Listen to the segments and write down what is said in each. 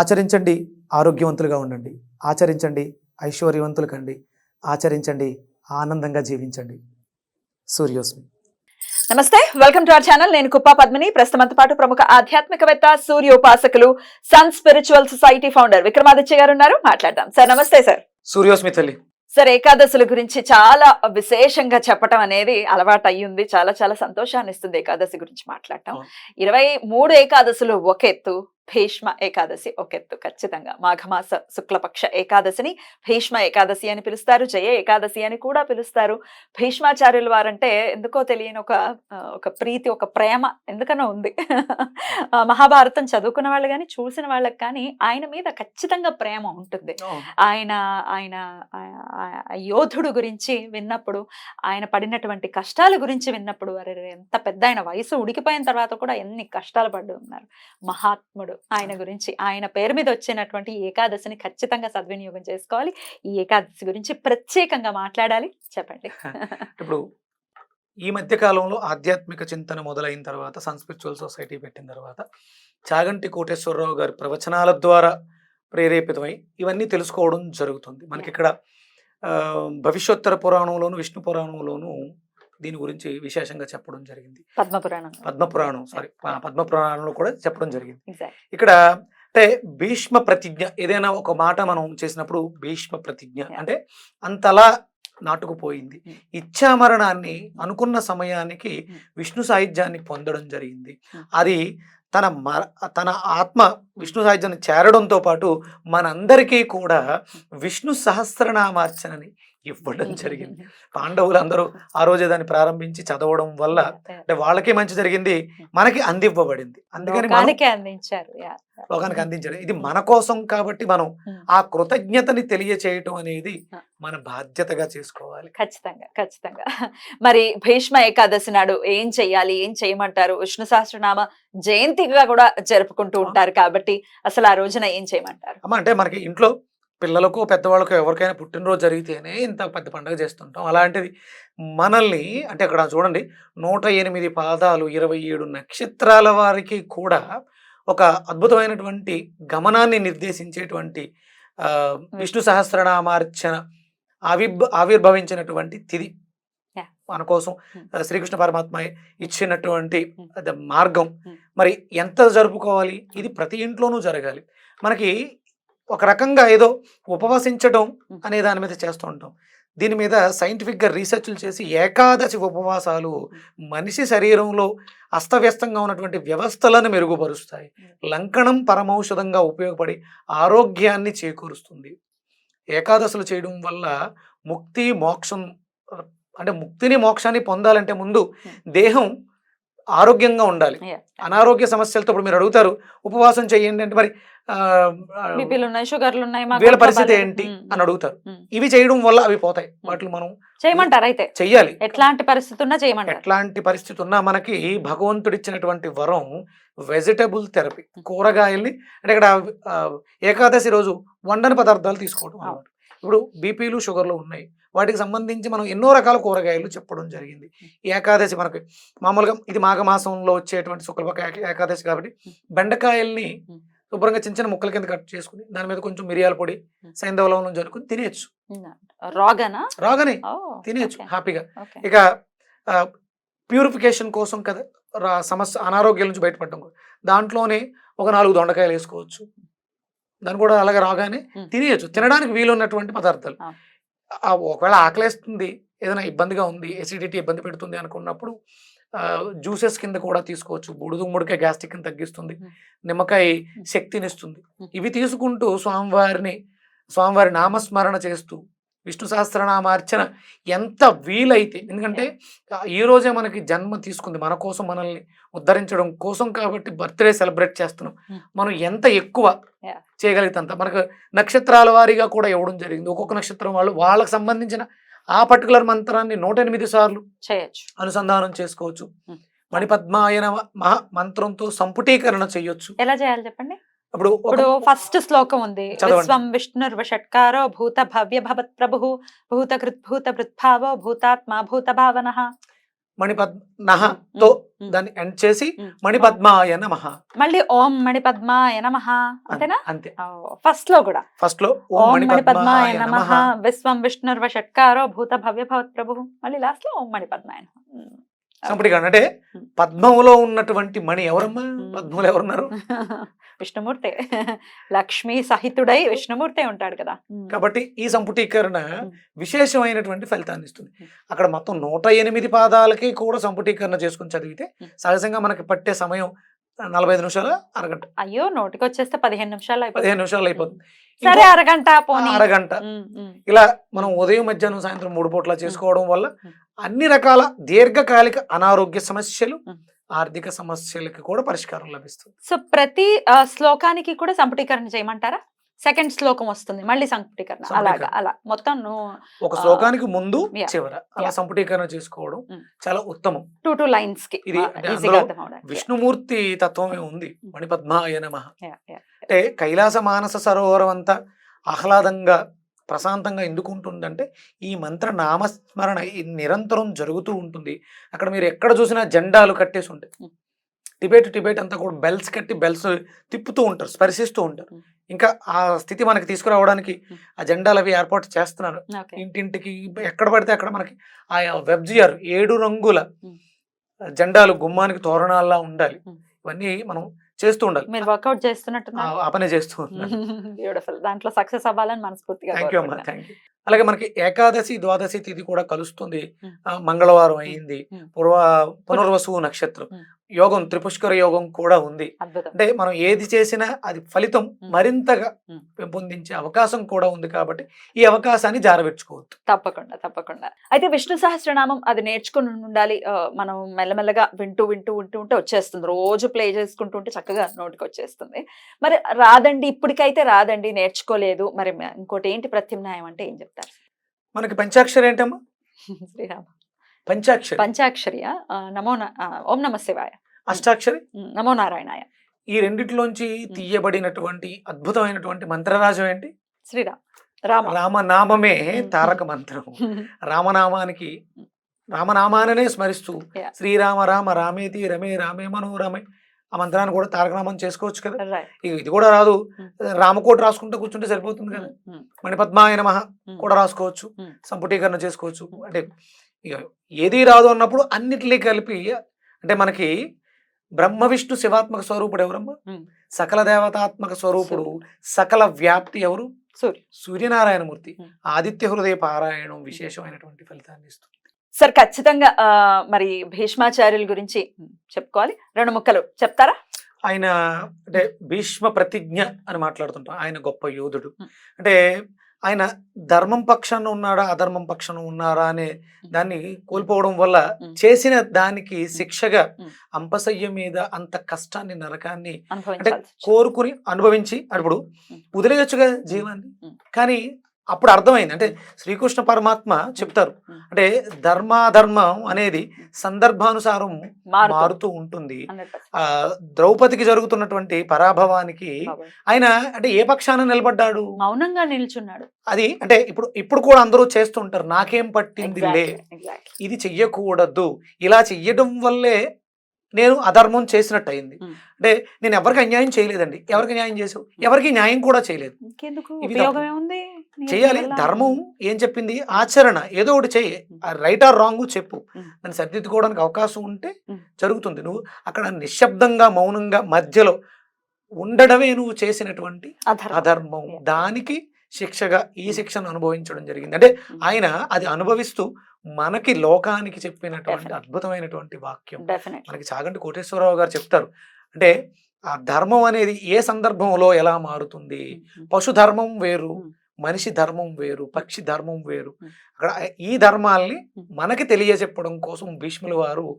ఆచరించండి ఆరోగ్యవంతులుగా ఉండండి. ఆచరించండి ఐశ్వర్యవంతులు కండి ఆచరించండి ఆనందంగా జీవించండి. సూర్యోస్మి. నమస్తే వెల్కమ్ టు అవర్ ఛానల్. నేను కుప్పా పద్మిని. ప్రస్తుతంతో పాటు ప్రముఖ ఆధ్యాత్మికవేత్త సూర్యోపాసకులు sun spiritual society founder Vikramaditya garu ఉన్నారు. మాట్లాడదాం. సార్ నమస్తే సార్. సూర్యోస్మి తల్లి. సార్ ఏకాదశుల గురించి చాలా విశేషంగా చెప్పటం అనేది అలవాటు అయ్యింది. చాలా చాలా సంతోషాన్ని ఇస్తుంది ఏకాదశి గురించి మాట్లాడటం. ఇరవై మూడు ఏకాదశులు ఒక ఎత్తు భీష్మ ఏకాదశి. ఒక ఎత్తు ఖచ్చితంగా. మాఘమాస శుక్లపక్ష ఏకాదశిని భీష్మ ఏకాదశి అని పిలుస్తారు జయ ఏకాదశి అని కూడా పిలుస్తారు. భీష్మాచార్యుల వారంటే ఎందుకో తెలియని ఒక ఒక ప్రీతి ఒక ప్రేమ ఎందుకనో ఉంది. మహాభారతం చదువుకున్న వాళ్ళు కానీ చూసిన వాళ్ళకి కానీ ఆయన మీద ఖచ్చితంగా ప్రేమ ఉంటుంది. ఆయన ఆయన యోధుడు గురించి విన్నప్పుడు ఆయన పడినటువంటి కష్టాల గురించి విన్నప్పుడు అరే ఎంత పెద్ద ఆయన వయసు ఉడికిపోయిన తర్వాత కూడా ఎన్ని కష్టాలు పడి ఉన్నారు. మహాత్ముడు ఆయన గురించి ఆయన పేరు మీద వచ్చినటువంటి ఏకాదశిని ఖచ్చితంగా సద్వినియోగం చేసుకోవాలి. ఈ ఏకాదశి గురించి ప్రత్యేకంగా మాట్లాడాలి. చెప్పండి. ఇప్పుడు ఈ మధ్య కాలంలో ఆధ్యాత్మిక చింతన మొదలైన తర్వాత సన్ స్పిరిచువల్ సొసైటీ పెట్టిన తర్వాత చాగంటి కోటేశ్వరరావు గారి ప్రవచనాల ద్వారా ప్రేరేపితమై ఇవన్నీ తెలుసుకోవడం జరుగుతుంది. మనకి ఇక్కడ భవిష్యోత్తర పురాణంలోను విష్ణు పురాణంలోను దీని గురించి విశేషంగా చెప్పడం జరిగింది పద్మపురాణం పద్మపురాణం సారీ పద్మపురాణంలో కూడా చెప్పడం జరిగింది. ఇక్కడ అంటే భీష్మ ప్రతిజ్ఞ ఏదైనా ఒక మాట మనం చేసినప్పుడు భీష్మ ప్రతిజ్ఞ. అంటే అంతలా నాటుకుపోయింది Mm. ఇచ్ఛామరణాన్ని అనుకున్న సమయానికి Mm. విష్ణు సాహిత్యాన్ని పొందడం జరిగింది Mm. అది తన మర తన ఆత్మ విష్ణు సాహిత్యాన్ని చేరడంతో పాటు మనందరికీ కూడా విష్ణు సహస్రనామార్చనని ఇవ్వడం జరిగింది. పాండవులందరూ ఆ రోజే దాన్ని ప్రారంభించి చదవడం వల్ల అంటే వాళ్ళకి మంచి జరిగింది మనకి అందివ్వబడింది. అందుకని అందించారు. లోకానికి అందించారు. ఇది మన కోసం కాబట్టి మనం. ఆ కృతజ్ఞతని తెలియచేయటం అనేది. మన బాధ్యతగా చేసుకోవాలి. ఖచ్చితంగా ఖచ్చితంగా. మరి భీష్మ ఏకాదశి నాడు ఏం చెయ్యాలి ఏం చేయమంటారు? విష్ణు సహస్రనామ జయంతిగా కూడా జరుపుకుంటూ ఉంటారు కాబట్టి అసలు ఆ రోజున ఏం చేయమంటారు? అమ్మ అంటే మనకి ఇంట్లో పిల్లలకు పెద్దవాళ్ళకు ఎవరికైనా పుట్టినరోజు జరిగితేనే ఇంత పెద్ద పండుగ చేస్తుంటాం. అలాంటిది మనల్ని అంటే అక్కడ చూడండి నూట ఎనిమిది పాదాలు ఇరవై ఏడు నక్షత్రాల వారికి కూడా ఒక అద్భుతమైనటువంటి గమనాన్ని నిర్దేశించేటువంటి విష్ణు సహస్రనామార్చన ఆవిర్భ ఆవిర్భవించినటువంటి తిది మన కోసం శ్రీకృష్ణ పరమాత్మ ఇచ్చినటువంటి మార్గం. మరి ఎంత జరుపుకోవాలి? ఇది ప్రతి ఇంట్లోనూ జరగాలి. మనకి ఒక రకంగా ఏదో ఉపవసించడం. అనే దాని మీద చేస్తూ ఉంటాం. దీని మీద సైంటిఫిక్గా రీసెర్చ్లు చేసి ఏకాదశి ఉపవాసాలు మనిషి శరీరంలో అస్తవ్యస్తంగా ఉన్నటువంటి వ్యవస్థలను మెరుగుపరుస్తాయి. లంకణం పరమౌషధంగా ఉపయోగపడి ఆరోగ్యాన్ని చేకూరుస్తుంది. ఏకాదశులు చేయడం వల్ల ముక్తి మోక్షం అంటే ముక్తిని మోక్షాన్ని పొందాలంటే ముందు దేహం ఆరోగ్యంగా ఉండాలి. అనారోగ్య సమస్యలతో ఇప్పుడు మీరు అడుగుతారు ఉపవాసం చేయండి అంటే మరి బీపీలు ఉన్నాయి షుగర్లు ఉన్నాయి మాకు వీళ్ళ పరిస్థితి. ఏంటి ఉమ్, అని అడుగుతారు. ఉమ్. ఇవి చేయడం వల్ల అవి పోతాయి. వాటిని మనం చేయమంటారు అయితే? చెయ్యాలి. ఎట్లాంటి పరిస్థితి ఉన్నా చేయమంటారు. ఎట్లాంటి పరిస్థితి ఉన్నా మనకి భగవంతుడిచ్చినటువంటి వరం వెజిటబుల్ థెరపీ కూరగాయల్ని అంటే ఇక్కడ ఏకాదశి రోజు వండని పదార్థాలు తీసుకోవడం. అన్నమాట. ఇప్పుడు బీపీలు షుగర్లు ఉన్నాయి. వాటికి సంబంధించి మనం ఎన్నో రకాల కూరగాయలు చెప్పడం జరిగింది. ఏకాదశి మనకి మామూలుగా ఇది మాఘమాసంలో వచ్చేటువంటి శుక్లపక్ష ఏక- ఏకాదశి కాబట్టి బెండకాయల్ని. శుభ్రంగా చిన్న చిన్న ముక్కల కింద కట్ చేసుకుని దాని మీద కొంచెం మిరియాల పొడి ఉమ్. సైంధవ లవణం జరుపుకుని తినేయచ్చు. రాగనా? తినేయచ్చు హ్యాపీగా. ఇక ప్యూరిఫికేషన్ కోసం కదా సమస్య అనారోగ్యాల నుంచి బయటపడడం దాంట్లోనే ఒక నాలుగు దొండకాయలు వేసుకోవచ్చు. దాన్ని కూడా అలాగే రాగానే. తినేయచ్చు. తినడానికి వీలున్నటువంటి పదార్థాలు. ఒకవేళ ఆకలేస్తుంది ఏదైనా ఇబ్బందిగా ఉంది ఎసిడిటీ ఇబ్బంది పెడుతుంది అనుకున్నప్పుడు జ్యూసెస్ కింద కూడా తీసుకోవచ్చు. బుడుదు ముడికాయ గ్యాస్ట్రిక్ తగ్గిస్తుంది. మ్మ్. నిమ్మకాయ శక్తినిస్తుంది. ఇవి తీసుకుంటూ స్వామివారిని స్వామివారి నామస్మరణ చేస్తూ విష్ణు సహస్రనామార్చన ఎంత వీలైతే ఎందుకంటే ఆ, ఈ రోజే మనకి జన్మ తీసుకుంది. మన కోసం మనల్ని ఉద్ధరించడం కోసం కాబట్టి బర్త్డే సెలబ్రేట్ చేస్తున్నాం. మనం ఎంత ఎక్కువ Yeah. చేయగలిగితే అంత. మనకు నక్షత్రాల వారీగా కూడా ఇవ్వడం జరిగింది. ఒక్కొక్క నక్షత్రం వాళ్ళు వాళ్ళకి సంబంధించిన ఆ పర్టికులర్ మంత్రాన్ని నూట ఎనిమిది సార్లు చేయొచ్చు. అనుసంధానం చేసుకోవచ్చు. Hmm. మణిపద్మాయన మహా మంత్రంతో సంపుటీకరణ చేయొచ్చు. ఎలా చేయాలి చెప్పండి? ఇప్పుడు ఇప్పుడు ఫస్ట్ శ్లోకం ఉంది. విశ్వం విష్ణుర్వషట్కారో భూత భవ్య భవత్ ప్రభు భూత కృత్ భూత భృద్భావో భూతాత్మ భూత భావన. మణిపద్మ తో దాన్ని ఎండ్ చేసి మణిపద్మాయ నమః. మళ్ళీ ఓం మణిపద్మాయ నమః. అంతేనా? అంతే. ఫస్ట్లో కూడా. ఫస్ట్లో ఓం మణిపద్మాయ నమ. విశ్వం విష్ణుర్వ షట్కారో భూత భవ్య భవత్ ప్రభు. మళ్ళీ లాస్ట్లో ఓం మణిపద్మాయ అంటే. పద్మములో ఉన్నటువంటి మణి ఎవరమ్మా. పద్మములు ఎవరున్నారు? విష్ణుమూర్తే లక్ష్మీ సహితుడై విష్ణుమూర్తే ఉంటాడు కదా. కాబట్టి ఈ సంపుటీకరణ. విశేషమైనటువంటి ఫలితాన్ని ఇస్తుంది. అక్కడ మొత్తం నూట ఎనిమిది పాదాలకి కూడా సంపుటీకరణ చేసుకుని చదివితే. సహజంగా మనకి పట్టే సమయం నలభై ఐదు నిమిషాలు అరగంట అయ్యో నోటికి వచ్చేస్తే పదిహేను నిమిషాలు పదిహేను నిమిషాలు అయిపోతుంది సరే అరగంట పోనీ అరగంట. ఇలా మనం ఉదయం మధ్యాహ్నం సాయంత్రం మూడు పూట్ల చేసుకోవడం వల్ల. అన్ని రకాల దీర్ఘకాలిక అనారోగ్య సమస్యలు. ఆర్థిక సమస్యలకి కూడా పరిష్కారం లభిస్తుంది సో ప్రతి శ్లోకానికి కూడా సంపుటీకరణ చేయమంటారా సెకండ్ శ్లోకం వస్తుంది మళ్ళీ సంపుటీకరణ అలాగా. అలా మొత్తం ఒక శ్లోకానికి ముందు చివర అలా. సంపుటీకరణ చేసుకోవడం. చాలా ఉత్తమం టూ టూ లైన్స్కి ఇది. విష్ణుమూర్తి తత్వమే ఉంది. మణిపద్మాయ నమ. అంటే కైలాస మానస సరోవరం అంతా ఆహ్లాదంగా ప్రశాంతంగా ఎందుకు ఉంటుందంటే ఈ మంత్ర నామస్మరణ నిరంతరం జరుగుతూ ఉంటుంది అక్కడ మీరు ఎక్కడ చూసినా జెండాలు కట్టేసి ఉంటాయి. టిబేట్ టిబేట్ అంతా కూడా బెల్స్ కట్టి బెల్స్ తిప్పుతూ ఉంటారు స్పర్శిస్తూ ఉంటారు. ఇంకా ఆ స్థితి మనకి తీసుకురావడానికి. ఆ జెండాలు అవి ఏర్పాటు చేస్తున్నారు. ఇంటింటికి ఎక్కడ పడితే అక్కడ మనకి ఆ వెబ్జిఆర్ ఏడు రంగుల. జెండాలు గుమ్మానికి తోరణాల్లా ఉండాలి. ఇవన్నీ మనం చేస్తూ ఉండాలి. మీరు వర్కౌట్ ఆ చేస్తున్నట్టున్నారు. ఆ పనే చేస్తూ బ్యూటిఫుల్ దాంట్లో సక్సెస్ అవ్వాలని మనస్ఫూర్తిగా థ్యాంక్ యూ అమ్మా కోరుకుంటున్నాను. థ్యాంక్ యూ అలాగే మనకి ఏకాదశి ద్వాదశి తిథి కూడా కలుస్తుంది. మంగళవారం అయింది. పూర్వ పునర్వసు నక్షత్రం. యోగం త్రిపుష్కర యోగం కూడా ఉంది. అంటే మనం ఏది చేసినా అది ఫలితం. మరింతగా. పెంపొందించే అవకాశం కూడా ఉంది కాబట్టి ఈ అవకాశాన్ని జారవిడ్చుకోవద్దు తప్పకుండా తప్పకుండా. అయితే విష్ణు సహస్రనామం అది నేర్చుకుని ఉండాలి. మనం మెల్లమెల్లగా వింటూ వింటూ వింటూ ఉంటే వచ్చేస్తుంది. రోజు ప్లే చేసుకుంటూ ఉంటే చక్కగా నోటికి వచ్చేస్తుంది మరి రాదండి ఇప్పటికైతే రాదండి నేర్చుకోలేదు. మరి ఇంకోటి ఏంటి ప్రత్యామ్నాయం అంటే ఏం చెప్తారు? మనకి పంచాక్షరి ఏంటమ్మా? శ్రీరామ. పంచాక్షరి. పంచాక్షరియ? నమో ఓం నమ శివాయ. అష్టాక్షరి? నమో నారాయణాయ. ఈ రెండిట్లోంచి తీయబడినటువంటి అద్భుతమైనటువంటి మంత్రరాజం ఏంటి? శ్రీరామ్. రామ. రామనామమే Mm. తారక మంత్రం. రామనామానికి రామనామాననే స్మరిస్తూ. శ్రీరామ రామ రామేతి రమే రామే మనోరమే ఆ మంత్రాన్ని కూడా తారకనామం చేసుకోవచ్చు కదా. ఇది కూడా రాదు. రామకోటి రాసుకుంటే కూర్చుంటే సరిపోతుంది కదా. మణిపద్మాయ నమః ఉమ్. కూడా రాసుకోవచ్చు. సంపుటీకరణ చేసుకోవచ్చు. అంటే ఏది రాదు అన్నప్పుడు అన్నిటినీ కలిపి అంటే మనకి బ్రహ్మ విష్ణు శివాత్మక స్వరూపుడు ఎవరమ్మా. సకల దేవతాత్మక స్వరూపుడు సకల వ్యాప్తి ఎవరు? సూర్య సూర్యనారాయణమూర్తి. ఆదిత్య హృదయ పారాయణం విశేషమైనటువంటి ఫలితాన్ని ఇస్తుంది. సార్ ఖచ్చితంగా ఆ, మరి భీష్మాచార్యుల గురించి చెప్పుకోవాలి. రెండు ముక్కలు చెప్తారా? ఆయన అంటే భీష్మ ప్రతిజ్ఞ అని మాట్లాడుతుంటాం. ఆయన గొప్ప యోధుడు. అంటే ఆయన ధర్మం పక్షాన ఉన్నారా అధర్మం పక్షాన ఉన్నారా అనే దాన్ని కోల్పోవడం వల్ల. చేసిన దానికి శిక్షగా. అంపసయ్య మీద అంత కష్టాన్ని నరకాన్ని వచ్చింది. కోరుకుని అనుభవించి అప్పుడు. వదిలేయచ్చుగా జీవాన్ని. కానీ అప్పుడు అర్థమైంది. అంటే శ్రీకృష్ణ పరమాత్మ చెప్తారు. అంటే ధర్మాధర్మం అనేది సందర్భానుసారం మారుతూ ఉంటుంది. 100%. ఆ ద్రౌపదికి జరుగుతున్నటువంటి పరాభవానికి. ఆయన అంటే ఏ పక్షాన నిలబడ్డాడు? మౌనంగా నిల్చున్నాడు. అది అంటే ఇప్పుడు ఇప్పుడు కూడా అందరూ చేస్తుంటారు. నాకేం పట్టింది లే. ఇది చెయ్యకూడదు. ఇలా చెయ్యడం వల్లే నేను అధర్మం చేసినట్టు అయింది. అంటే నేను ఎవరికి అన్యాయం చేయలేదండి. ఎవరికి న్యాయం చేసావు ఎవరికి న్యాయం కూడా చేయలేదు. చేయాలి? ధర్మం ఏం చెప్పింది ఆచరణ ఏదో ఒకటి చెయ్యి రైట్ ఆర్ రాంగ్ చెప్పు. దాన్ని సరిదిద్దుకోవడానికి అవకాశం ఉంటే. జరుగుతుంది నువ్వు అక్కడ నిశ్శబ్దంగా మౌనంగా మధ్యలో ఉండడమే నువ్వు చేసినటువంటి అధర్మం. దానికి శిక్షగా ఈ శిక్షను అనుభవించడం జరిగింది అంటే. ఆయన అది అనుభవిస్తూ మనకి లోకానికి చెప్పినటువంటి. అద్భుతమైనటువంటి వాక్యం. మనకి చాగంటి కోటేశ్వరరావు గారు చెప్తారు అంటే ఆ ధర్మం అనేది ఏ సందర్భంలో ఎలా మారుతుంది Mm, mm. పశు ధర్మం వేరు. మనిషి ధర్మం వేరు పక్షి ధర్మం వేరు. అక్కడ ఈ ధర్మాల్ని. మనకి తెలియజెప్పడం కోసం భీష్ముల వారు.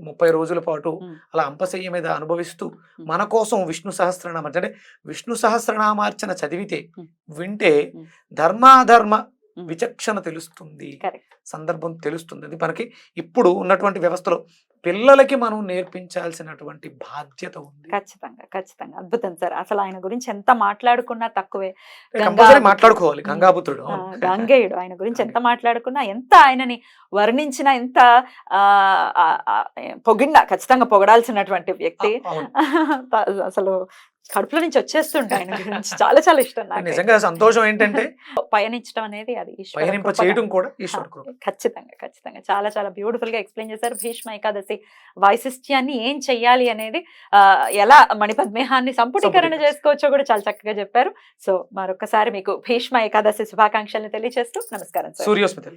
ముప్పై రోజుల పాటు. అలా అంపశయ్య మీద అనుభవిస్తూ మన కోసం విష్ణు సహస్రనామ అంటే విష్ణు సహస్రనామార్చన చదివితే. వింటే. ధర్మాధర్మ. విచక్షణ తెలుస్తుంది. సందర్భం తెలుస్తుంది అది మనకి ఇప్పుడు ఉన్నటువంటి వ్యవస్థలో పిల్లలకి మనం నేర్పించాల్సినటువంటి బాధ్యత ఉంది ఖచ్చితంగా ఖచ్చితంగా అద్భుతం సార్ అసలు ఆయన గురించి ఎంత మాట్లాడుకున్నా తక్కువే మాట్లాడుకోవాలి. గంగాపుత్రుడు. గాంగేయుడు ఆయన గురించి ఎంత మాట్లాడుకున్నా ఎంత ఆయనని వర్ణించినా ఎంత పొగిడినా ఖచ్చితంగా పొగడాల్సినటువంటి వ్యక్తి. అసలు కడుపులో నుంచి వచ్చేస్తుంటే ఆయన గురించి. చాలా చాలా ఇష్టం నాకు నిజంగా సంతోషం ఏంటంటే పయనించడం అనేది అది పయనింప. చేయడం కూడా ఖచ్చితంగా ఖచ్చితంగా. చాలా చాలా బ్యూటిఫుల్గా ఎక్స్ప్లెయిన్ చేశారు భీష్మ ఏకాదశి వైశిష్ట్యాన్ని ఏం చెయ్యాలి అనేది ఎలా మణిపద్మేహాన్ని సంపుటీకరణ. చేసుకోవచ్చో కూడా చాలా చక్కగా చెప్పారు. సో మరొకసారి మీకు భీష్మ ఏకాదశి శుభాకాంక్షల్ని తెలియజేస్తూ నమస్కారం సార్ సూర్యోస్మిత